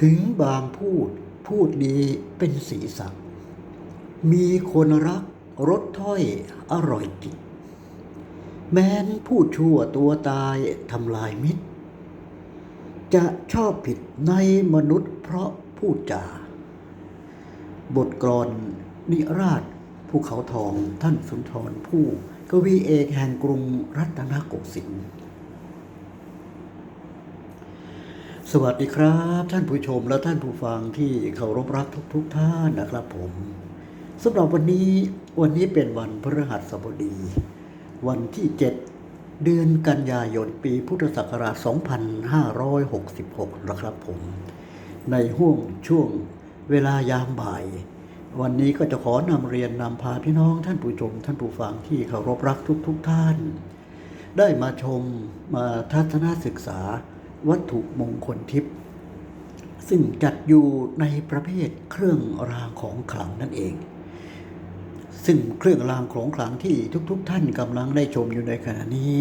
ถึงบางพูดพูดดีเป็นสีสันมีคนรักรสถ้อยอร่อยจิตแม้นพูดชั่วตัวตายทำลายมิตร จะชอบผิดในมนุษย์เพราะพูดจา บทกลอนนิราชภูเขาทองท่านสุนทรผู้กวีเอกแห่งกรุงรัตนโกสินทร์ สวัสดีครับ ท่านผู้ชมและท่านผู้ฟังที่เคารพรักทุกๆทท่านนะครับผมสำหรับวันนี้วันนี้เป็นวันพฤหัสบดี วันที่ 7 เดือนกันยายนปีพุทธศักราช 2566 นะครับผม ในห่วงช่วงเวลายามบ่าย วันนี้ก็จะขอนำเรียนนำพาพี่น้องท่านผู้ชม ท่านผู้ฟังที่เคารพรักทุกๆทท่าน ได้มาชมมาทัศนศึกษา วัตถุมงคลทิพย์ซึ่งจัดอยู่ในประเภทเครื่องรางของขลังนั่นเอง ซึ่งเครื่องรางของขลังที่ทุกๆทท่านกำลังได้ชมอยู่ในขณะนี้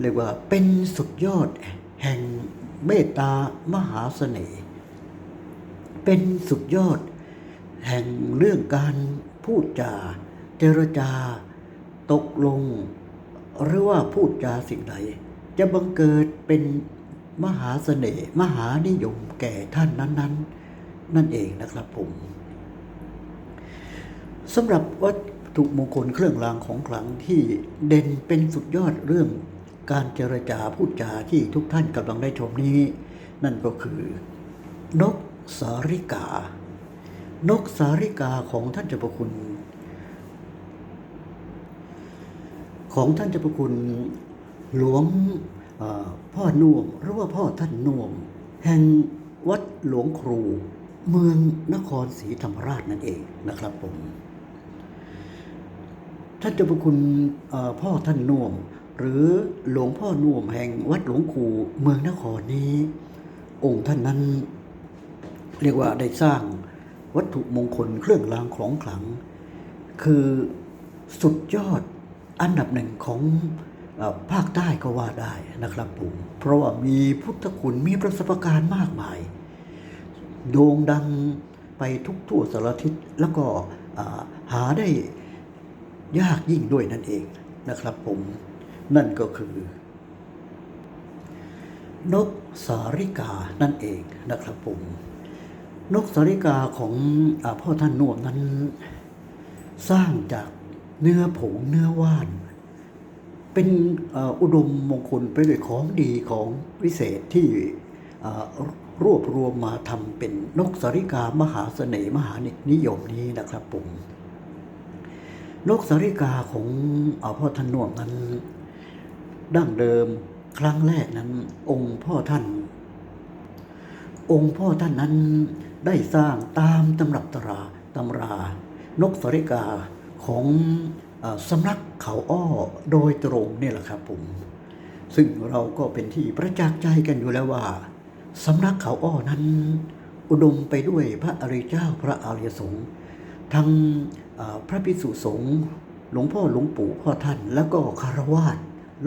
เรียกว่าเป็นสุดยอดแห่งเมตตามหาเสน่ห์เป็นสุดยอด แห่งเรื่องการพูดจา เจรจา ตกลง หรือว่าพูดจาสิ่งใดจะบังเกิดเป็น มหาเสน่ห์มหานิยมแก่ท่านนั้น ๆ นั่นเองนะครับผมสำหรับวัตถุมงคลเครื่องรางของขลังที่เด่นเป็นสุดยอดเรื่องการเจรจาพูดจาที่ทุกท่านกำลังได้ชมนี้ นั่นก็คือ นกสาริกา นกสาริกาของท่านเจ้าพระคุณ ของท่านเจ้าพระคุณหลวง พ่อนวมหรือว่าพ่อท่านนวม แห่งวัดหลวงครู เมืองนครศรีธรรมราชนั่นเองนะครับผมท่านเจ้าพระคุณพ่อท่านนวม หรือหลวงพ่อนวมแห่งวัดหลวงครูเมืองนครนี้ องค์ท่านนั้น เรียกว่าได้สร้างวัตถุมงคลเครื่องรางของขลัง คือสุดยอดอันดับหนึ่งของ ภาคใต้ก็ว่าได้นะครับผมเพราะว่ามีพุทธคุณมีประสบการณ์มากมาย โด่งดังไปทุกทั่วสารทิศแล้วก็หาได้ยากยิ่งด้วยนั่นเองนะครับผมนั่นก็คือนกสาริกานั่นเองนะครับผมนกสาริกาของอพ่อท่านนวมนั้น สร้างจากเนื้อผงเนื้อว่าน เป็นอุดมมงคลไปด้วยของดีของวิเศษที่รวบรวมมาทำเป็นนกสาริกามหาเสน่ห์มหานิยมนี้นะครับผมนกสาริกาของอพ่อท่านน่วมนั้น ดั้งเดิมครั้งแรกนั้น องค์พ่อท่าน องค์พ่อท่านนั้นได้สร้างตามตำรับตราตำรา นกสาริกาของ สำนักเขาอ้อโดยตรงเนี่ยแหละครับผม ซึ่งเราก็เป็นที่ประจักษ์ใจกันอยู่แล้วว่าสำนักเขาอ้อนั้น อุดมไปด้วยพระอริยเจ้าพระอริยสงฆ์ทั้งพระภิกษุสงฆ์หลวงพ่อหลวงปู่พ่อท่านแล้วก็คารวาส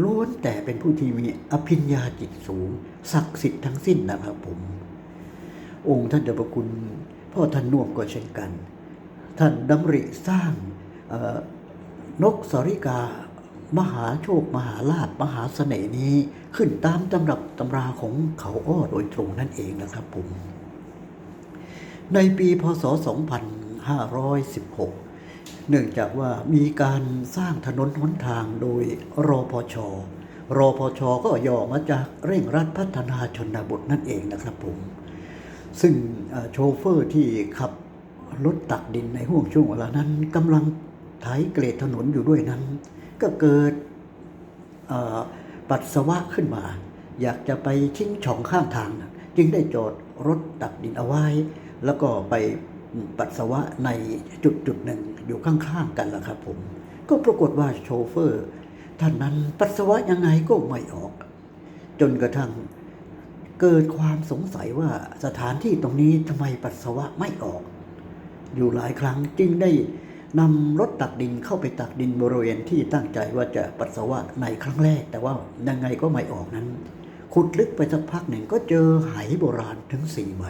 ล้วนแต่เป็นผู้ที่มีอภิญญาจิตสูง ศักดิ์สิทธิ์ทั้งสิ้นนะครับผม องค์ท่านเดชพระคุณพ่อท่านน่วมก็เช่นกัน ท่านดำริสร้าง นกสริกา มหาโชคมหาลาภมหาเสน่ห์นี้ขึ้นตามตำรับตำราของเขาอ้อโดยตรงนั่นเองนะครับผมในปีพศ 2516 เนื่องจากว่ามีการสร้างถนนหนทางโดยรอพชรอพชก็ย่อมาจากเร่งรัดพัฒนาชนบทนั่นเองนะครับผม ซึ่งโชเฟอร์ที่ขับรถตักดินในห่วงช่วงเวลานั้นกำลัง ไถเกรดถนนอยู่ด้วยนั้น ก็เกิดปัสสาวะขึ้นมา อยากจะไปชิงช่องข้างทาง จึงได้จอดรถตักดินเอาไว้ แล้วก็ไปปัสสาวะในจุดจุดหนึ่งอยู่ข้างๆกันล่ะครับผม ก็ปรากฏว่าโชเฟอร์ท่านนั้นปัสสาวะยังไงก็ไม่ออก จนกระทั่งเกิดความสงสัยว่าสถานที่ตรงนี้ทำไมปัสสาวะไม่ออก อยู่หลายครั้งจึงได้ นำรถตักดินเข้าไปตักดินบริเวณที่ตั้งใจว่าจะปัสสาวะในครั้งแรก แต่ว่ายังไงก็ไม่ออกนั้น ขุดลึกไปสักพักหนึ่งก็เจอไหโบราณถึงสี่ใบ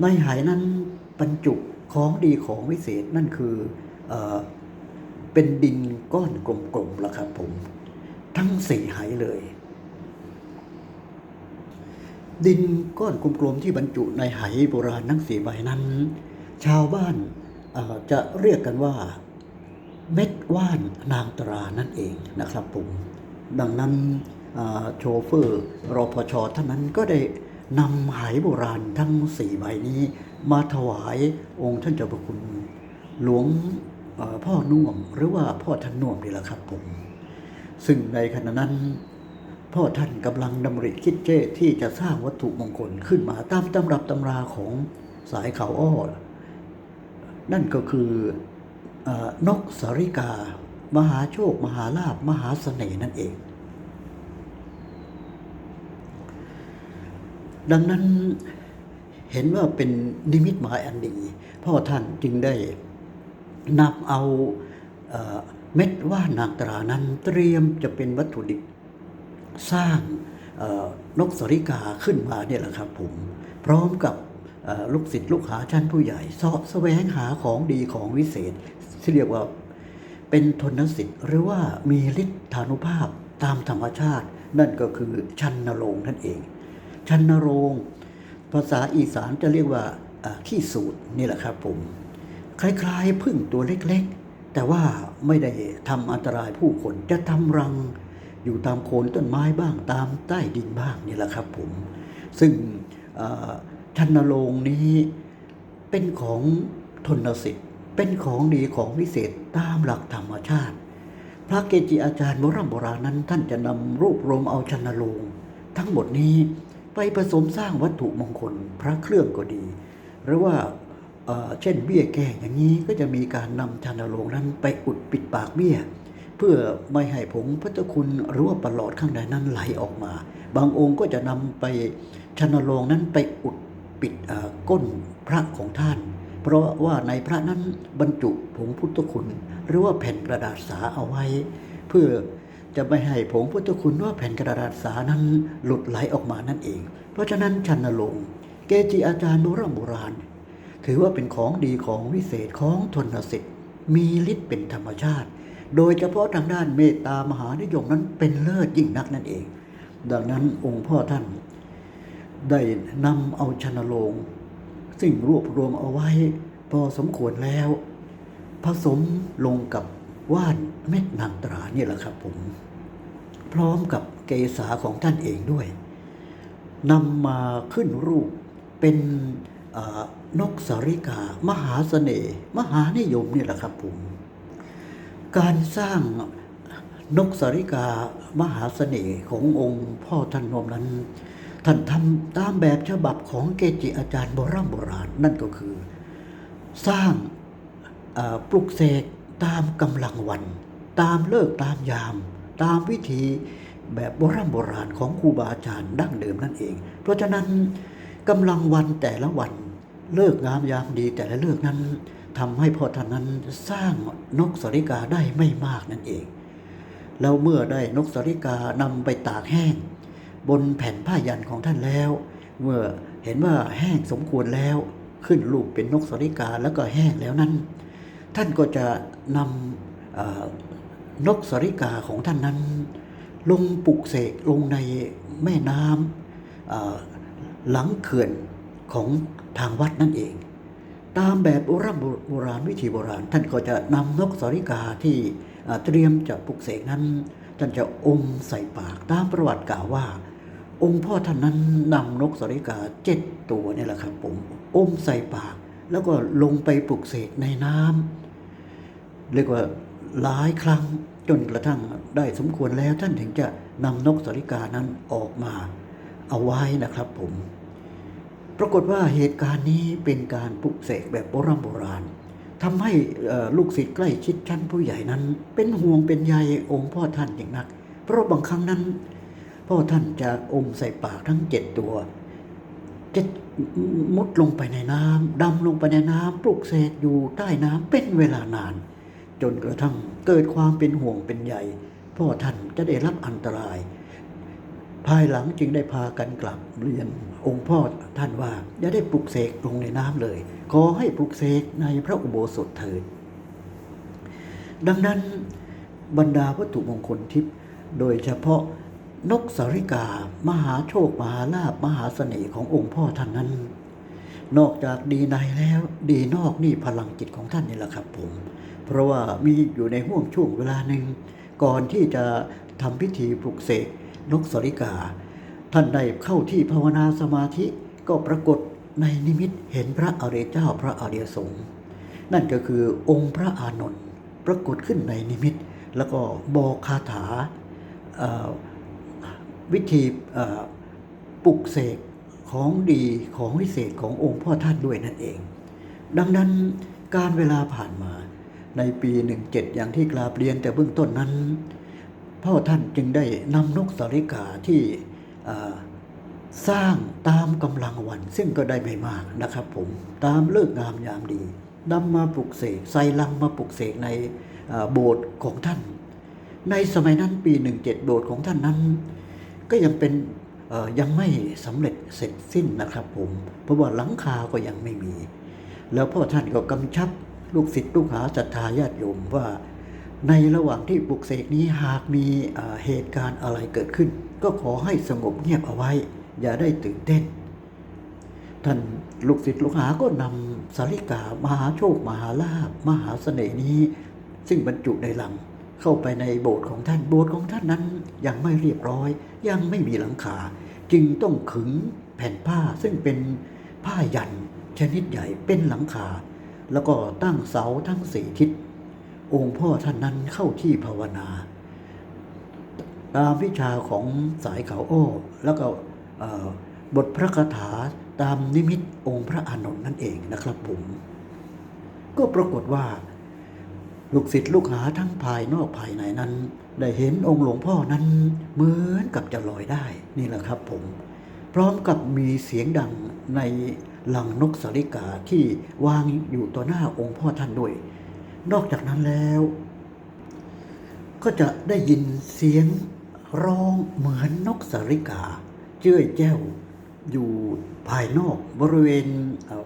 ในหายนั้นบรรจุของดีของวิเศษนั่นคือเออเป็นดินก้อนกลมๆละครับผม ทั้งสี่หายเลย ดินก้อนกลมๆที่บรรจุในไหโบราณทั้งสี่ใบนั้น ชาวบ้าน จะเรียกกันว่าเม็ดว่านนางตรานั่นเองนะครับผมดังนั้นโชเฟอร์รพชท่านนั้นก็ได้นำไหโบราณทั้งสี่ใบนี้ มาถวายองค์ท่านเจ้าพระคุณหลวงพ่อพ่อน่วมหรือว่าพ่อท่านน่วมนี่แหละครับผม ซึ่งในขณะนั้น พ่อท่านกำลังดำริคิดเจ้ที่จะสร้างวัตถุมงคลขึ้นมาตามตำรับตำราของสายเขาอ้อ นั่นก็คืออนกสาริกา มหาโชค มหาลาภมหาเสน่ห์นั่นเอง ดังนั้นเห็นว่าเป็นนิมิตหมายอันดีพ่อท่านจึงได้นำเอาเม็ดว่านนางตรานั้นเตรียมจะเป็นวัตถุดิบสร้างนกสริกาขึ้นมาเนี่ยแหละครับผม พร้อมกับ ลูกศิษย์ลูกหาชั้นผู้ใหญ่สอบแสวงหาของดีของวิเศษที่เรียกว่าเป็นทนสิทธิ์หรือว่ามีฤทธานุภาพตามธรรมชาติ นั่นก็คือชันนโรงนั่นเอง ชันนโรงภาษาอีสานจะเรียกว่าอ่าขี้สูตรนี่แหละครับผมคล้ายๆพึ่งตัวเล็กๆ แต่ว่าไม่ได้ทำอันตรายผู้คนจะทำรังอยู่ตามโคนต้นไม้บ้างตามใต้ดินบ้างนี่แหละครับผม ซึ่ง ชันโรงนี้เป็นของทนสิทธิ์ เป็นของดีของวิเศษตามหลักธรรมชาติ พระเกจิอาจารย์โบราณโบราณนั้น ท่านจะนำรวบรวมเอาชันโรงทั้งหมดนี้ไปผสมสร้างวัตถุมงคลพระเครื่องก็ดี หรือว่าเช่นเบี้ยแก้อย่างนี้ก็จะมีการนำชันโรงนั้นไปอุดปิดปากเบี้ยเพื่อไม่ให้ผงพุทธคุณหรือว่าประหลอดข้างในนั้นไหลออกมา บางองค์ก็จะนำไปชันโรงนั้นไปอุด ปิดก้นพระของท่าน เพราะว่าในพระนั้นบรรจุผงพุทธคุณ หรือว่าแผ่นกระดาษสาเอาไว้ เพื่อจะไม่ให้ผงพุทธคุณว่าแผ่นกระดาษสานั้นหลุดไหลออกมานั่นเอง เพราะฉะนั้นชันโรงเกจิอาจารย์โบราณโบราณ ถือว่าเป็นของดีของวิเศษของทนสิทธิ์มีฤทธิ์เป็นธรรมชาติ โดยเฉพาะทางด้านเมตตามหานิยมนั้นเป็นเลิศยิ่งนักนั่นเอง ดังนั้นองค์พ่อท่าน ได้นำเอาชนโลง ซึ่งรวบรวมเอาไว้พอสมควรแล้ว ผสมลงกับว่านเม็ดนางตราเนี่ยแหละครับผม พร้อมกับเกษาของท่านเองด้วยนำมาขึ้นรูปเป็นนกสาริกา มหาเสน่ห์มหานิยมนี่แหละครับผมการสร้างนกสาริกามหาเสน่ห์ขององค์พ่อท่านนมนั้น ท่านทำตามแบบฉบับของเกจิอาจารย์โบราณโบราณนั่นก็คือ สร้างปลุกเสกตามกำลังวัน ตามเลิกตามยาม ตามวิธีแบบโบราณโบราณของครูบาอาจารย์ดั้งเดิมนั่นเอง เพราะฉะนั้นกำลังวันแต่ละวันเลิกงามยามดีแต่ละเลิกนั้นทำให้พ่อท่านนั้นสร้างนกสริกาได้ไม่มากนั่นเอง แล้วเมื่อได้นกสริกานำไปตากแห้ง บนแผ่นผ้ายันของท่านแล้ว เมื่อเห็นว่าแห้งสมควรแล้ว ขึ้นรูปเป็นนกสริกาแล้วก็แห้งแล้วนั้น ท่านก็จะนำนกสริกาของท่านนั้น ลงปลุกเสกลงในแม่น้ำหลังเขื่อนของทางวัดนั่นเอง ตามแบบโบราณโบราณวิธีโบราณ ท่านก็จะนำนกสริกาที่เตรียมจะปลุกเสกนั้น ท่านจะอมใส่ปากตามประวัติกล่าวว่า องค์พ่อท่านนั้นนำนกสริกาเจ็ดตัวนี่แหละครับผมอมใส่ปาก แล้วก็ลงไปปลุกเสกในน้ำเรียกว่าหลายครั้งจนกระทั่งได้สมควรแล้วท่านถึงจะนำนกสริกานั้นออกมา เอาไว้นะครับผม ปรากฏว่าเหตุการณ์นี้เป็นการปลุกเสกแบบโบราณโบราณทำให้ลูกศิษย์ใกล้ชิดชั้นผู้ใหญ่นั้น เป็นห่วงเป็นใยองค์พ่อท่านอย่างนัก เพราะบางครั้งนั้น พ่อท่านจะอมใส่ปากทั้งเจ็ดตัว จะมุดลงไปในน้ำดำลงไปในน้ำปลุกเสกอยู่ใต้น้ำเป็นเวลานาน จนกระทั่งเกิดความเป็นห่วงเป็นใยพ่อท่านจะได้รับอันตราย ภายหลังจึงได้พากันกลับเรียนองค์พ่อท่านว่าอย่าได้ปลุกเสกลงในน้ำเลย ขอให้ปลุกเสกในพระอุโบสถเถิดดังนั้นบรรดาวัตถุมงคลทิพย์โดยเฉพาะ นกสาริกา มหาโชค มหาลาภมหาเสน่ห์ขององค์พ่อท่านนั้น นอกจากดีในแล้วดีนอกนี่พลังจิตของท่านนี่แหละครับผม เพราะว่ามีอยู่ในห่วงช่วงเวลาหนึ่งก่อนที่จะทำพิธีปลุกเสกนกสาริกา ท่านได้เข้าที่ภาวนาสมาธิก็ปรากฏในนิมิตเห็นพระอริยเจ้าพระอริยสงฆ์นั่นก็คือองค์พระอานนท์ปรากฏขึ้นในนิมิต แล้วก็บอกคาถา วิธีปลุกเสกของดีของวิเศษขององค์พ่อท่านด้วยนั่นเอง ดังนั้นการเวลาผ่านมาในปี 17 อย่างที่กราบเรียนแต่เบื้องต้นนั้น พ่อท่านจึงได้นำนกสาริกาที่สร้างตามกำลังวัน ซึ่งก็ได้ไม่มากนะครับผมตามเลิกงามยามดีนำมาปลุกเสกใส่ลังมาปลุกเสกในโบสถ์ของท่าน ในสมัยนั้นปี 17 โบสถ์ของท่านนั้น ก็ยังเป็นยังไม่สำเร็จเสร็จสิ้นนะครับผม เพราะว่าหลังคาก็ยังไม่มี แล้วพ่อท่านก็กำชับลูกศิษย์ลูกหาศรัทธาญาติโยมว่าในระหว่างที่ปลุกเสกนี้หากมีเอ่อเหตุการณ์อะไรเกิดขึ้น ก็ขอให้สงบเงียบเอาไว้ อย่าได้ตื่นเต้น ท่านลูกศิษย์ลูกหาก็นำสาริกามหาโชคมหาลาภมหาเสน่ห์นี้ ซึ่งบรรจุในหลัง เข้าไปในโบสถ์ของท่านโบสถ์ของท่านนั้นยังไม่เรียบร้อย ยังไม่มีหลังคา จึงต้องขึงแผ่นผ้าซึ่งเป็นผ้ายันชนิดใหญ่เป็นหลังคา แล้วก็ตั้งเสาทั้งสี่ทิศ องค์พ่อท่านนั้นเข้าที่ภาวนา ตามวิชาของสายเขาโอ้แล้วก็บทพระคาถาตามนิมิตองค์พระอานนท์นั่นเองนะครับผม ก็ปรากฏว่า ลูกศิษย์ลูกหาทั้งภายนอกภายในนั้น ได้เห็นองค์หลวงพ่อนั้นเหมือนกับจะลอยได้นี่แหละครับผม พร้อมกับมีเสียงดังในหลังนกสาริกาที่วางอยู่ต่อหน้าองค์พ่อท่านด้วย นอกจากนั้นแล้ว ก็จะได้ยินเสียงร้องเหมือนนกสาริกา เจ้ยแจ้วอยู่ภายนอกบริเวณ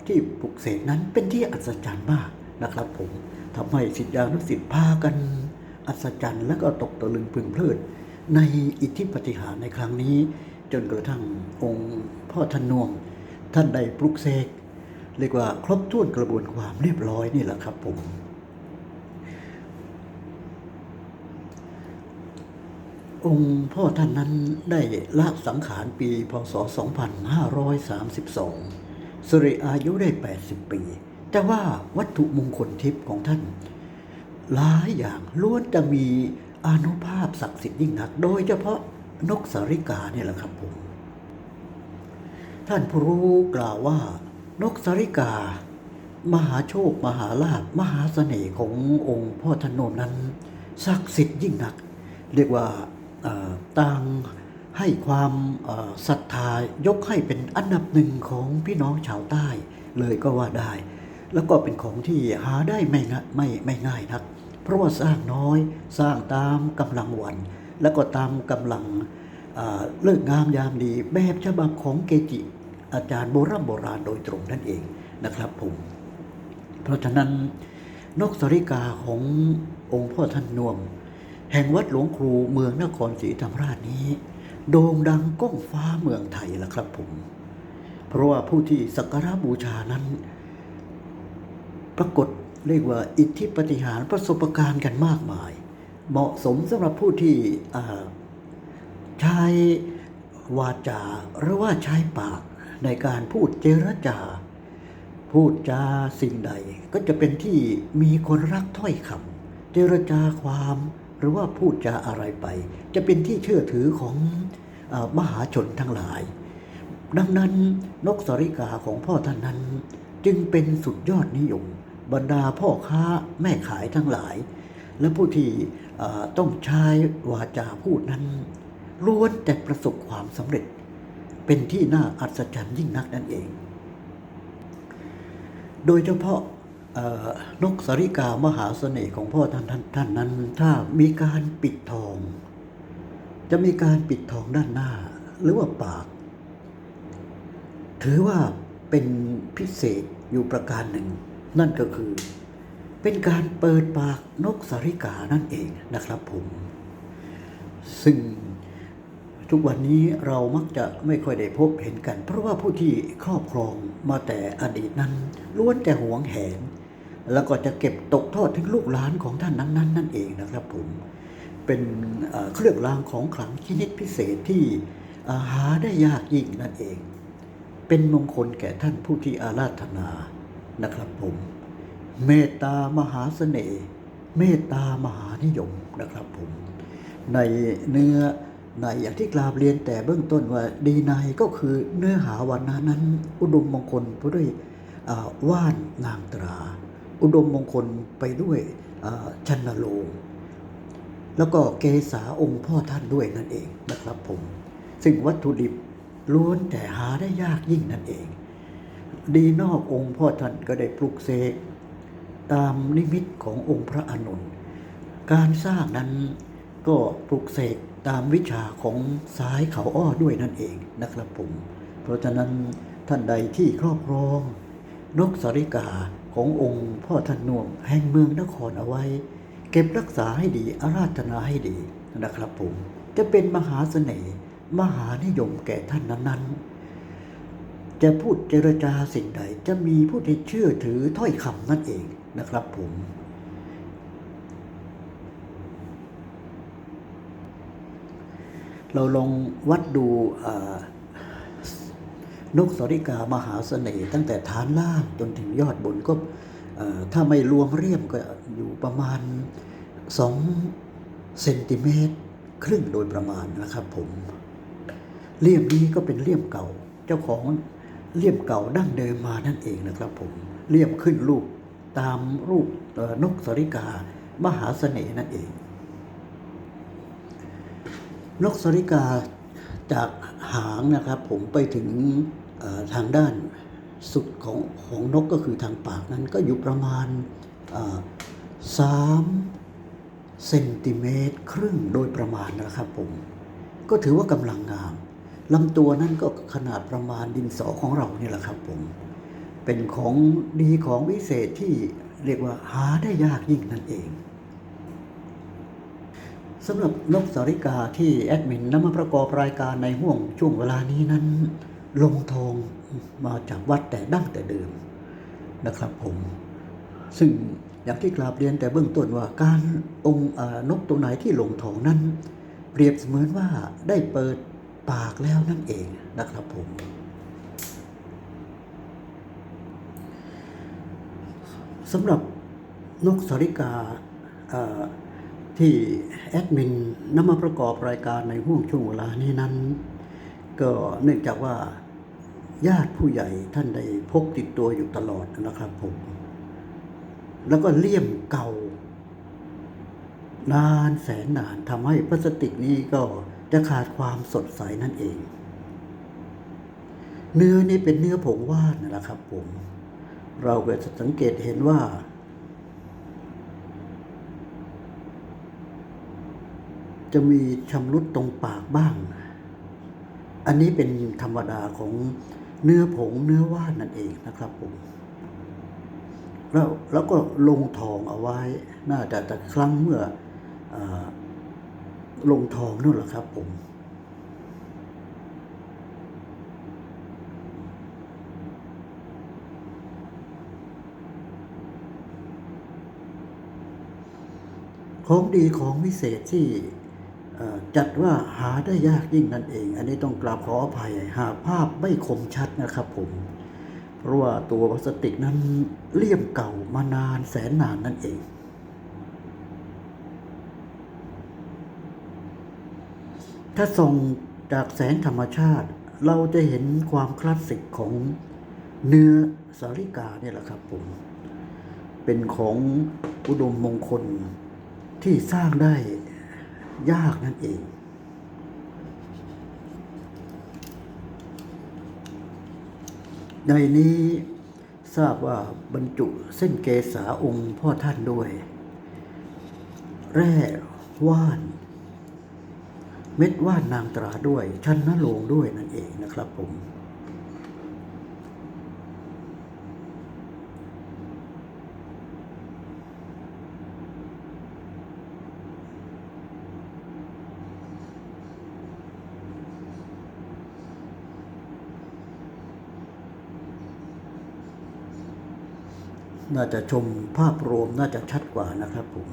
ที่ปลุกเสกนั้นเป็นที่อัศจรรย์มากนะครับผม ทำให้ศิษยานุศิษย์พากัน อัศจรรย์และก็ตกตะลึงพึงเพลิด ในอิทธิปฏิหารในครั้งนี้ จนกระทั่งองค์พ่อท่านนวง ท่านได้ปลุกเสกเรียกว่าครบถ้วนกระบวนความเรียบร้อยนี่แหละครับผมองค์พ่อท่านนั้นได้ละสังขารปีพศ 2532 สริอายุได้ 80 ปี แต่ว่าวัตถุมงคลทิพย์ของท่าน หลายอย่างล้วนจะมีอนุภาพศักดิ์สิทธิ์ยิ่งนัก โดยเฉพาะนกสาริกาเนี่ยแหละครับผม ท่านผู้รู้กล่าวว่า นกสาริกา มหาโชค มหาลาภมหาเสน่ห์ขององค์พ่อธนมนั้นศักดิ์สิทธิ์ยิ่งนัก เรียกว่าต่างให้ความศรัทธายกให้เป็นอันดับหนึ่งของพี่น้องชาวใต้ เลยก็ว่าได้ แล้วก็เป็นของที่หาได้ไม่ง่ายไม่ไม่ง่ายนัก เพราะว่าสร้างน้อยสร้างตามกำลังวัน แล้วก็ตามกำลังเลิกงามยามดีแบบฉบับของเกจิ อาจารย์โบราณโบราณโดยตรงนั่นเองนะครับผม เพราะฉะนั้นนกสริกาขององค์พ่อท่านนวม แห่งวัดหลวงครูเมืองนครศรีธรรมราชนี้ โด่งดังก้องฟ้าเมืองไทยละครับผม เพราะว่าผู้ที่สักการะบูชานั้น ปรากฏเรียกว่าอิทธิปฏิหารประสบการณ์กันมากมาย เหมาะสมสำหรับผู้ที่อ่าใช้วาจาหรือว่าใช้ปากในการพูดเจรจา พูดจาสิ่งใด ก็จะเป็นที่มีคนรักถ้อยคำเจรจาความหรือว่าพูดจาอะไรไป จะเป็นที่เชื่อถือของอมหาชนทั้งหลาย ดังนั้นนกสริกาของพ่อท่านนั้นจึงเป็นสุดยอดนิยม บรรดาพ่อค้าแม่ขายทั้งหลาย และผู้ที่ต้องใช้วาจาพูดนั้นล้วนแต่ประสบความสำเร็จ เป็นที่น่าอัศจรรย์ยิ่งนักนั่นเอง โดยเฉพาะนกสาริกามหาเสน่ห์ของพ่อท่านท่านท่านนั้น ถ้ามีการปิดทอง จะมีการปิดทองด้านหน้าหรือว่าปาก ถือว่าเป็นพิเศษอยู่ประการหนึ่ง นั่นก็คือ เป็นการเปิดปากนกสาริกานั่นเองนะครับผม ซึ่งทุกวันนี้เรามักจะไม่ค่อยได้พบเห็นกัน เพราะว่าผู้ที่ครอบครองมาแต่อดีตนั้นล้วนแต่หวงแหน แล้วก็จะเก็บตกทอดถึงลูกหลานของท่านนั้น ๆ นั่นเองนะครับผม เป็นเครื่องรางของขลังชนิดพิเศษที่หาได้ยากยิ่งนั่นเอง เป็นมงคลแก่ท่านผู้ที่อาราธนา นะครับผม เมตตามหาเสน่ห์เมตตามหานิยมนะครับผม ในเนื้อในอย่างที่กราบเรียนแต่เบื้องต้นว่าดีในก็คือเนื้อหาวันนานั้น อุดมมงคลไปด้วยว่านนางตรา อุดมมงคลไปด้วยชันนโลงแล้วก็เกษาองค์พ่อท่านด้วยนั่นเองนะครับผม ซึ่งวัตถุดิบล้วนแต่หาได้ยากยิ่งนั่นเอง ดีนอกองค์พ่อท่านก็ได้ปลุกเสกตามนิมิตขององค์พระอานนการสร้างนั้นก็ปลุกเสกตามวิชาของสายเขาอ้อด้วยนั่นเองนะครับผม เพราะฉะนั้นท่านใดที่ครอบครอง นกสาริกาขององค์พ่อท่านนวมแห่งเมืองนครเอาไว้ เก็บรักษาให้ดีอาราธนาให้ดีนะครับผม จะเป็นมหาเสน่ห์มหานิยมแก่ท่านนั้นๆ จะพูดเจรจาสิ่งใด จะมีผู้ที่เชื่อถือถ้อยคำนั่นเองนะครับผม เราลองวัดดูนกสริกามหาเสน่ห์ตั้งแต่ฐานล่างจนถึงยอดบนก็ถ้าไม่รวมเรียมก็อยู่ประมาณ2เซนติเมตรครึ่งโดยประมาณนะครับผมเลี่ยมนี้ก็เป็นเลี่ยมเก่า เจ้าของ เลี่ยมเก่าดั้งเดิมมานั่นเองนะครับผมเลี่ยมขึ้นรูปตามรูปนกสริกา มหาเสน่ห์นั่นเอง นกสริกาจากหางนะครับผมไปถึงทางด้านสุดของของนกก็คือทางปากนั้นก็อยู่ประมาณสามเซนติเมตรครึ่งโดยประมาณนะครับผม ก็ถือว่ากำลังงาม ลำตัวนั้นก็ขนาดประมาณดินสอของเราเนี่ยแหละครับผม เป็นของดีของวิเศษที่เรียกว่าหาได้ยากยิ่งนั่นเองสำหรับนกสาริกาที่แอดมินนำมาประกอบรายการในห่วงช่วงเวลานี้นั้น ลงทองมาจากวัดแต่ดั้งแต่เดิมนะครับผม ซึ่งอย่างที่กราบเรียนแต่เบื้องต้นว่าการองค์นกตัวไหนที่ลงทองนั้น เปรียบเสมือนว่าได้เปิด ปากแล้วนั่นเองนะครับผม สำหรับนกสาริกาเอ่อที่แอดมินนำมาประกอบรายการในห่วงช่วงเวลานี้นั้น ก็เนื่องจากว่าญาติผู้ใหญ่ท่านได้พกติดตัวอยู่ตลอดนะครับผม แล้วก็เลี่ยมเก่า นานแสนนานทำให้พลาสติกนี้ก็ จะขาดความสดใสนั่นเอง เนื้อนี่เป็นเนื้อผงว่านนะครับผม เราก็จะสังเกตเห็นว่า จะมีชำรุดตรงปากบ้าง อันนี้เป็นธรรมดาของเนื้อผงเนื้อว่านนั่นเองนะครับผมแล้วแล้วก็ลงทองเอาไว้ น่าจะแต่ครั้งเมื่ออ ลงทองนั่นหละครับผมของดีของวิเศษที่จัดว่าหาได้ยากยิ่งนั่นเอง อันนี้ต้องกราบขออภัย หากภาพไม่คมชัดนะครับผม เพราะว่าตัวพลาสติกนั้นเลี่ยมเก่ามานานแสนนานนั่นเอง ถ้าส่องจากแสงธรรมชาติ เราจะเห็นความคลาสสิกของเนื้อสาริกาเนี่ยแหละครับผม เป็นของอุดมมงคลที่สร้างได้ยากนั่นเองในนี้ทราบว่าบรรจุเส้นเกษาองค์พ่อท่านด้วย แร่ว่าน เม็ดว่านนางตราด้วย ชั้นนโลงด้วยนั่นเองนะครับผมน่าจะชมภาพรวมน่าจะชัดกว่านะครับผม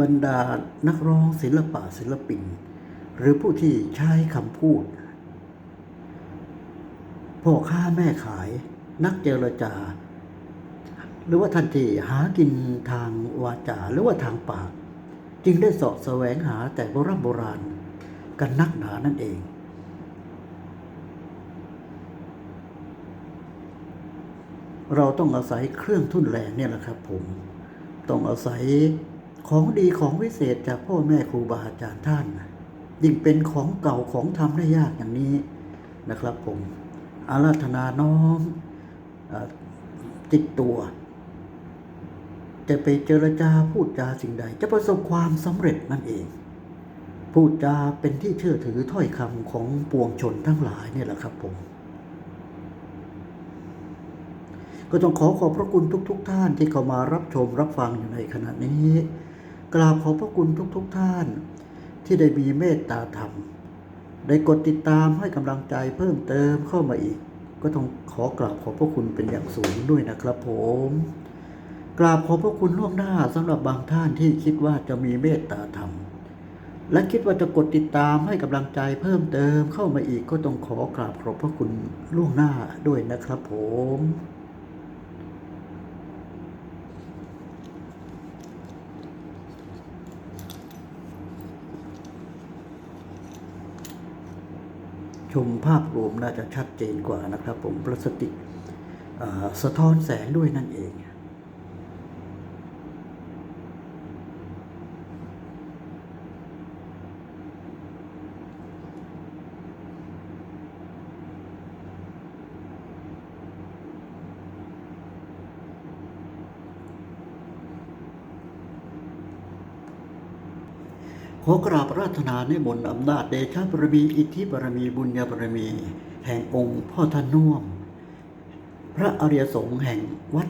บรรดานักร้องศิลปะศิลปิน หรือผู้ที่ใช้คำพูดพ่อค้าแม่ขาย นักเจรจา หรือว่าท่านที่หากินทางวาจาหรือว่าทางปาก จึงได้สาะแสวงหาแต่โบราณโบราณ กันนักหนานั่นเอง เราต้องอาศัยเครื่องทุ่นแรงเนี่ยแหละครับผม ต้องอาศัย ของดีของวิเศษจากพ่อแม่ครูบาอาจารย์ท่านยิ่งเป็นของเก่าของทำได้ยากอย่างนี้นะครับผมอาราธนาน้อมเออติดตัว จะไปเจรจาพูดจาสิ่งใด จะประสบความสำเร็จนั่นเอง พูดจาเป็นที่เชื่อถือถ้อยคำของปวงชนทั้งหลายเนี่ยแหละครับผม ก็ต้องขอขอบพระคุณทุก ๆทท่านที่เข้ามารับชมรับฟังอยู่ในขณะนี้ กราบขอบพระคุณทุกๆทท่าน ที่ได้มีเมตตาธรรม ได้กดติดตามให้กำลังใจเพิ่มเติมเข้ามาอีก ก็ต้องขอกราบขอบพระคุณเป็นอย่างสูงด้วยนะครับผมกราบขอบพระคุณล่วงหน้าสำหรับบางท่านที่คิดว่าจะมีเมตตาธรรม และคิดว่าจะกดติดตามให้กำลังใจเพิ่มเติมเข้ามาอีกก็ต้องขอกราบขอบพระคุณล่วงหน้าด้วยนะครับผม ชมภาพรวมน่าจะชัดเจนกว่านะครับ ผมพลาสติกสะท้อนแสงด้วยนั่นเอง ขอกราบราธนาในมนอำนาจเดชะบารมีอิทธิบารมีบุญญาบารมี แห่งองค์พ่อท่านน่วม พระอริยสงฆ์แห่งวัด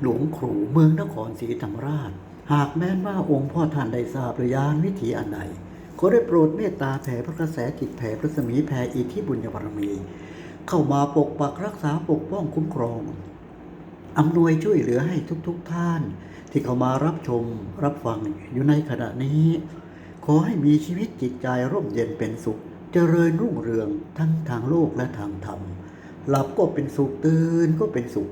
หลวงครูเมืองนครศรีธรรมราช หากแม้นว่าองค์พ่อท่านได้ทราบหรือยานวิถีอันใดขอได้โปรดเมตตาแผ่พระกระแสจิตแผ่พระสมีแผ่อิทธิบุญญาบารมี เข้ามาปกปักรักษาปกป้องคุ้มครองอำนวยช่วยเหลือให้ทุกๆทท่าน ที่เข้ามารับชมรับฟังอยู่ในขณะนี้ ขอให้มีชีวิตจิตใจร่มเย็นเป็นสุข เจริญรุ่งเรืองทั้งทางโลกและทางธรรม หลับก็เป็นสุขตื่นก็เป็นสุข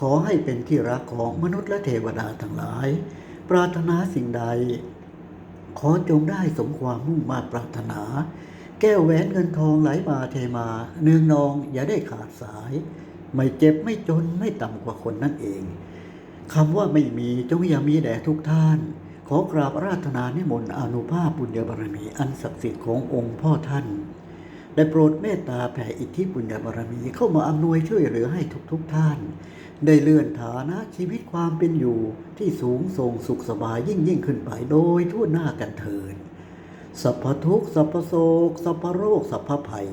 ขอให้เป็นที่รักของมนุษย์และเทวดาทั้งหลาย ปรารถนาสิ่งใด ขอจงได้สมความมุ่งมาปรารถนา แก้วแหวนเงินทองไหลมาเทมา เนืองนองอย่าได้ขาดสาย ไม่เจ็บไม่จนไม่ต่ำกว่าคนนั่นเองคำว่าไม่มีจงอย่ามีแด่ทุกท่าน ขอกราบราธนานิมนต์อนุภาพบุญญาบารมีอันศักดิ์สิทธิ์ขององค์พ่อท่าน ได้โปรดเมตตาแผ่อิทธิบุญญาบารมีเข้ามาอำนวยช่วยเหลือให้ทุกๆทท่าน ได้เลื่อนฐานะชีวิตความเป็นอยู่ที่สูงส่งสุขสบายยิ่งยิ่งขึ้นไปโดยทั่วหน้ากันเถิดสัพพทุกสัพพโศกสัพพโรคสัพพภัย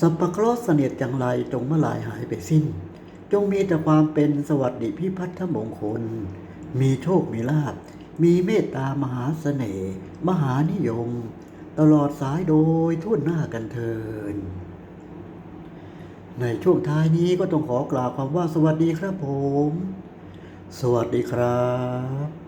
สัพพเคราะห์เสนียดจังไรจงมาลายหายไปสิ้น จงมีแต่ความเป็นสวัสดิพิพัฒนมงคล มีโชคมีลาภ มีเมตตามหาเสน่ห์มหานิยม ตลอดสายโดยทั่วหน้ากันเทิน ในช่วงท้ายนี้ก็ต้องขอกล่าวคำว่าสวัสดีครับผม สวัสดีครับ